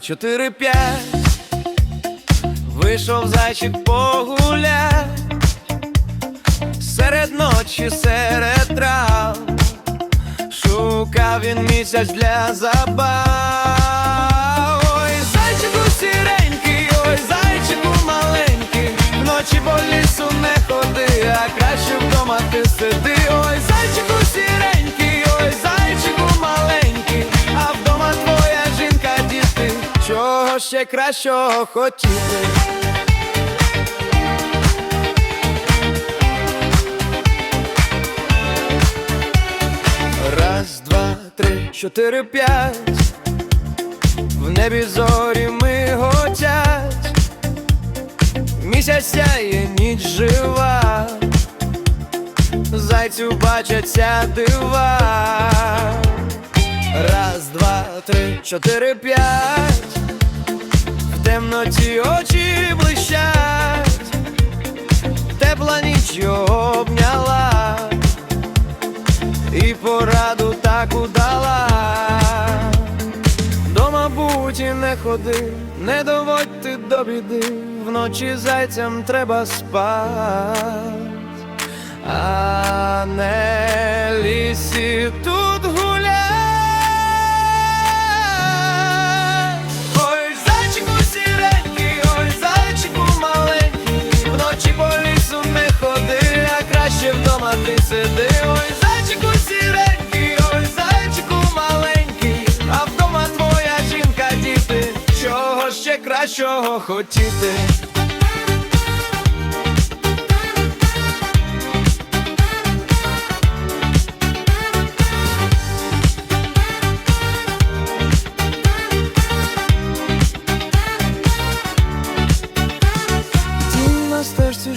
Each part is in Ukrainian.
чотири, п'ять. Вийшов зайчик погулять серед ночі, серед трав. Шукав він місяць для забав. Ой, зайчику сіренький, ой, зайчику маленький, вночі по лісу не ходи, а краще вдома ти сиди. Чого ще кращого хотіти. Раз, два, три, чотири, п'ять. В небі зорі миготять, місяць сяє, ніч жива, зайцю бачаться дива. Раз, два, три, чотири, п'ять. Темноті очі блищать, тепла ніч його обняла. І пораду таку дала. Дома будь і не ходи, не доводь ти до біди, вночі зайцям треба спать, а краще вдома ти сиди. Ой, зайчику сіренький, ой, зайчику маленький, а вдома твоя жінка, діти, чого ще кращого хотіти. Стежці там,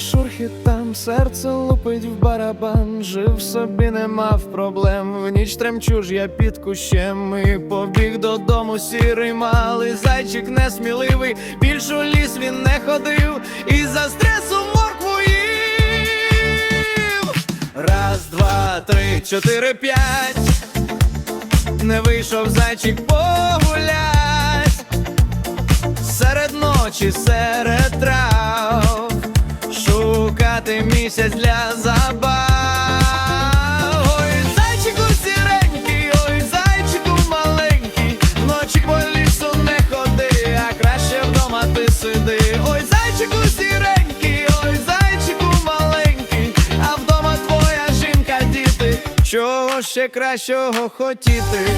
серце лупить в барабан, жив собі, не мав проблем. В ніч тремчу ж я під кущем і побіг додому сірий малий зайчик несміливий, більш у ліс він не ходив і за стресу моркву їв. Раз, два, три, чотири, п'ять. Не вийшов зайчик погулять серед ночі, серед трав, місяць для забав. Зайчику сіренький, ой, зайчику маленький, вночі по не ходи, а краще вдома ти сиди. Ой, зайчику сіренький, ой, зайчику маленький, а вдома твоя жінка, діти, чого ще кращого хотіти.